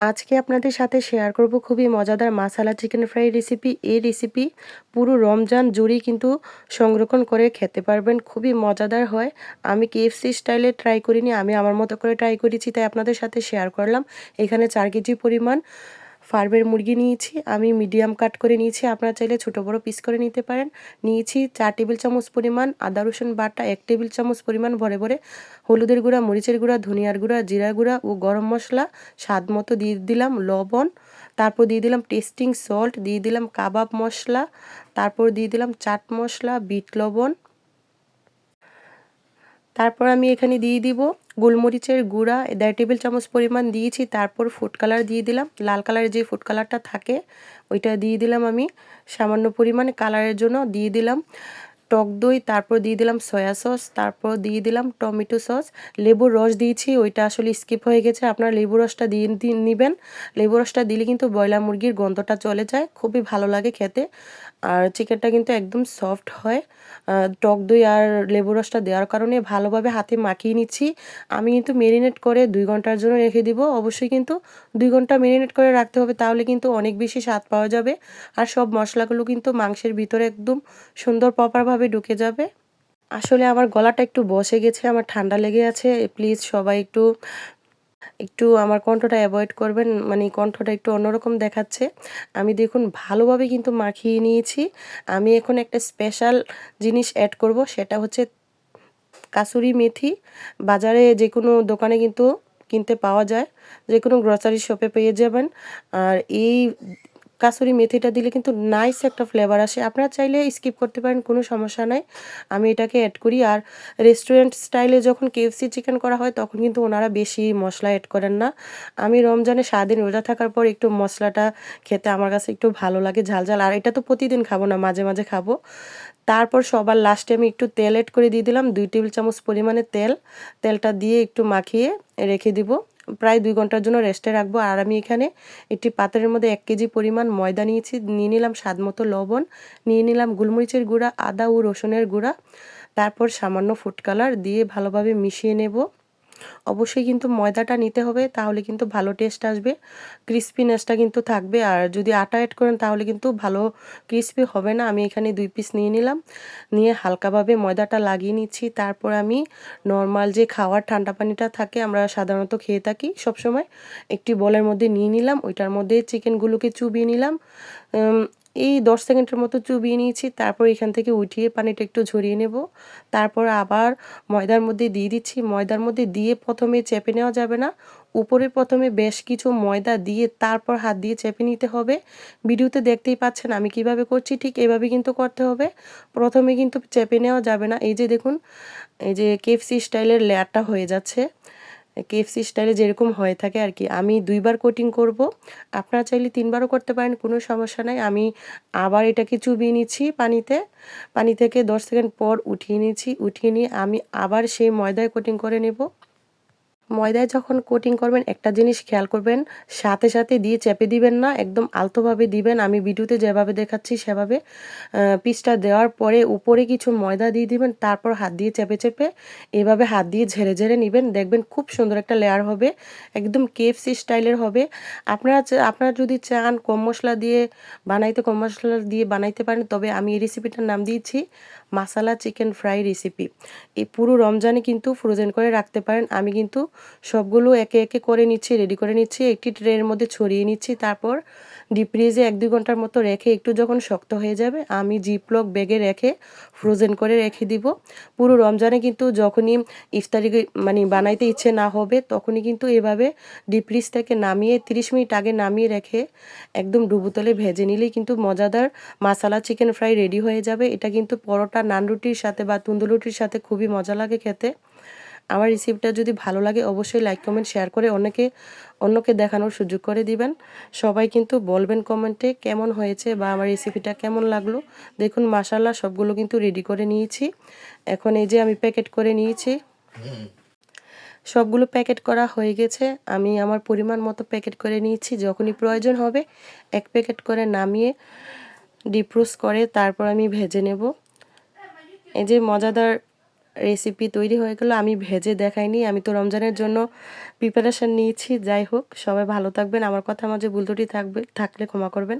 আজকে আপনাদের সাথে শেয়ার করব খুবই মজাদার মাসালা চিকেন ফ্রাই রেসিপি এই রেসিপি পুরো রমজান জুড়ি কিন্তু সংরক্ষণ করে খেতে পারবেন, খুবই মজাদার হয়। আমি কেএফসি স্টাইলে ট্রাই করিনি, আমি আমার মতো করে ট্রাই করেছি, তাই আপনাদের সাথে শেয়ার করলাম। এখানে চার কেজি পরিমাণ ফার্মের মুরগি নিয়েছি, আমি মিডিয়াম কাট করে নিয়েছি, আপনারা চাইলে ছোটো বড়ো পিস করে নিতে পারেন। নিয়েছি চার টেবিল চামচ পরিমাণ আদা, রসুন বাটা, এক টেবিল চামচ পরিমাণ ভরে ভরে হলুদের গুঁড়া, মরিচের গুঁড়া, ধনিয়ার গুঁড়া জিরা গুঁড়া ও গরম মশলা স্বাদ মতো দিয়ে দিলাম লবণ। তারপর দিয়ে দিলাম টেস্টিং সল্ট দিয়ে দিলাম কাবাব মশলা, তারপর দিয়ে দিলাম চাট মশলা, বিট লবণ। তারপর আমি এখানে দিয়ে দিব গোলমরিচের গুঁড়া, দেড় টেবিল চামচ পরিমাণ দিয়েছি, তারপর ফুড কালার দিয়ে দিলাম। লাল কালারের যে ফুড কালারটা থাকে, ওইটা দিয়ে দিলাম আমি। সামান্য পরিমাণে কালারের জন্য দিয়ে দিলাম। টক দই, তারপর দিয়ে দিলাম সয়া সস, তারপর দিয়ে দিলাম টমেটো সস। লেবুর রস দিয়েছি, ওইটা আসলে স্কিপ হয়ে গেছে। আপনারা লেবু রসটা দিয়ে নেবেন। লেবু রসটা দিলে কিন্তু ব্রয়লার মুরগির গন্ধটা চলে যায়, খুবই ভালো লাগে খেতে। আর চিকেনটা কিন্তু একদম সফট হয়। টক দই আর লেবু রসটা দেওয়ার কারণে ভালোভাবে হাতে মাখিয়ে নিচ্ছি। আমি কিন্তু মেরিনেট করে দুই ঘণ্টার জন্য রেখে দিব। অবশ্যই কিন্তু দুই ঘণ্টা মেরিনেট করে রাখতে হবে, তাহলে কিন্তু অনেক বেশি স্বাদ পাওয়া যাবে। আর সব মশলাগুলো কিন্তু মাংসের ভিতরে একদম সুন্দর প্রপারভাবে ঢুকে যাবে। আসলে আমার গলাটা একটু বসে গেছে, আমার ঠান্ডা লেগে আছে। প্লিজ সবাই একটু একটু আমার কণ্ঠটা অ্যাভয়েড করবেন মানে কণ্ঠটা একটু অন্যরকম দেখাচ্ছে। আমি দেখুন ভালোভাবে কিন্তু মাখিয়ে নিয়েছি। আমি এখন একটা স্পেশাল জিনিস অ্যাড করব, সেটা হচ্ছে কাসুরি মেথি। বাজারে যে কোনো দোকানে কিন্তু কিনতে পাওয়া যায় যে কোনো গ্রসারি শপে পেয়ে যাবেন। আর এই কাসুরি মেথিটা দিলে কিন্তু নাইস একটা ফ্লেভার আসে। আপনারা চাইলে স্কিপ করতে পারেন, কোনো সমস্যা নাই। আমি এটাকে অ্যাড করি আর রেস্টুরেন্ট স্টাইলে যখন কেএফসি চিকেন করা হয়, তখন কিন্তু ওনারা বেশি মশলা অ্যাড করেন না। আমি রমজানে সারাদিন রোজা থাকার পর একটু মশলাটা খেতে আমার কাছে একটু ভালো লাগে, ঝাল ঝাল। আর এটা তো প্রতিদিন খাব না, মাঝে মাঝে খাব। তারপর সবার লাস্টে আমি একটু তেল অ্যাড করে দিয়ে দিলাম। দুই টেবিল চামচ পরিমাণে তেল। তেলটা দিয়ে একটু মাখিয়ে রেখে দিব। প্রায় দুই ঘণ্টার জন্য রেস্টে রাখব। আর আমি এখানে একটি পাত্রের মধ্যে এক কেজি পরিমাণ ময়দা নিয়েছি। নিয়ে নিলাম স্বাদ মতো লবণ, নিয়ে নিলাম গুলমরিচের গুঁড়া, আদা ও রসুনের গুঁড়া। তারপর সামান্য ফুড কালার দিয়ে ভালোভাবে মিশিয়ে নেব। অবশ্যই কিন্তু ময়দাটা নিতে হবে, তাহলে কিন্তু ভালো টেস্ট আসবে। ক্রিসপিনেসটা কিন্তু থাকবে, আর যদি আটা অ্যাড করেন তাহলে কিন্তু ভালো ক্রিসপি হবে না। আমি এখানে দুই পিস নিয়ে নিলাম, নিয়ে হালকাভাবে ময়দাটা লাগিয়ে নিচ্ছি। তারপর আমি নর্মাল যে খাওয়ার ঠান্ডা পানিটা থাকে, আমরা সাধারণত খেয়ে থাকি সবসময়। একটি বলের মধ্যে নিয়ে নিলাম, ওইটার মধ্যে চিকেনগুলোকে চুবিয়ে নিলাম। এই দশ সেকেন্ডের মতো চুবিয়ে নিয়েছি। তারপর এখান থেকে উঠিয়ে পানিটা একটু ঝরিয়ে নেব। তারপর আবার ময়দার মধ্যে দিয়ে দিচ্ছি। ময়দার মধ্যে দিয়ে প্রথমে চেপে নেওয়া যাবে না। উপরে প্রথমে বেশ কিছু ময়দা দিয়ে তারপর হাত দিয়ে চেপে নিতে হবে। ভিডিওতে দেখতেই পাচ্ছেন আমি কীভাবে করছি, ঠিক এভাবে কিন্তু করতে হবে। প্রথমে কিন্তু চেপে নেওয়া যাবে না। এই যে দেখুন, এই যে কেফসি স্টাইলের লেয়ারটা হয়ে যাচ্ছে। কেএফসি স্টাইলে যেরকম হয়ে থাকে আর কি। আমি দুইবার কোটিং করব। আপনারা চাইলে তিনবারও করতে পারেন, কোনো সমস্যা নাই। আমি আবার এটাকে চুবিয়ে নিচ্ছি পানিতে। পানি থেকে দশ সেকেন্ড পর উঠিয়ে নিচ্ছি। উঠিয়ে নিয়ে আমি আবার সেই ময়দায় কোটিং করে নেব। ময়দায় যখন কোটিং করবেন, একটা জিনিস খেয়াল করবেন, সাথে সাথে দিয়ে চেপে দিবেন না, একদম আলতোভাবে দিবেন। আমি ভিডিওতে যেভাবে দেখাচ্ছি সেভাবে পিসটা দেওয়ার পরে উপরে কিছু ময়দা দিয়ে দিবেন, তারপর হাত দিয়ে চেপে চেপে এভাবে হাত দিয়ে ঝেড়ে ঝেড়ে নেবেন। দেখবেন খুব সুন্দর একটা লেয়ার হবে, একদম কেএফসি স্টাইলের হবে। আপনারা আপনারা যদি চান কম মশলা দিয়ে বানাইতে, কম মশলা দিয়ে বানাইতে পারেন, তবে আমি এই রেসিপিটার নাম দিয়েছি মাসালা চিকেন ফ্রাই রেসিপি এই পুরো রমজানে কিন্তু ফ্রোজেন করে রাখতে পারেন। আমি কিন্তু সবগুলো একে একে করে নিচ্ছি রেডি করে নিচ্ছি। একটি ট্রের মধ্যে ছড়িয়ে নিচ্ছি। তারপর ডিপ ফ্রিজে এক দুই ঘণ্টার মতো রেখে একটু যখন শক্ত হয়ে যাবে, আমি জিপলক ব্যাগে রেখে ফ্রোজেন করে রেখে দিব। পুরো রমজানে কিন্তু যখনই ইফতারি মানে বানাইতে ইচ্ছে না হবে, তখনই কিন্তু এভাবে ডিপ ফ্রিজ থেকে নামিয়ে 30 মিনিট আগে নামিয়ে রেখে একদম ডুবুতলে ভেজে নিলেই কিন্তু মজাদার মাসালা চিকেন ফ্রাই রেডি হয়ে যাবে। এটা কিন্তু পরোটা, নান রুটির সাথে বা তুন্দুলুটির সাথে খুবই মজা লাগে খেতে। আমার রেসিপিটা যদি ভালো লাগে, অবশ্যই লাইক কমেন্ট শেয়ার করে অনেকে অন্যকে দেখানোর সুযোগ করে দিবেন। সবাই কিন্তু বলবেন কমেন্টে কেমন হয়েছে বা আমার রেসিপিটা কেমন লাগল। দেখুন মাসাল্লাহ সবগুলো কিন্তু রেডি করে নিয়েছি। এখন এই যে আমি প্যাকেট করে নিয়েছি। সবগুলো প্যাকেট করা হয়ে গেছে। আমি আমার পরিমাণ মতো প্যাকেট করে নিয়েছি। যখনই প্রয়োজন হবে, এক প্যাকেট করে নামিয়ে ডিপ্রুস করে তারপর আমি ভেজে নেব। এই যে মজাদার রেসিপি তৈরি হয়ে গেল, আমি ভেজে দেখাইনি, আমি তো রমজানের জন্য প্রিপারেশান নিয়েছি, যাই হোক, সবাই ভালো থাকবেন, আমার কথা মাঝে ভুল ত্রুটি থাকবে, থাকলে ক্ষমা করবেন।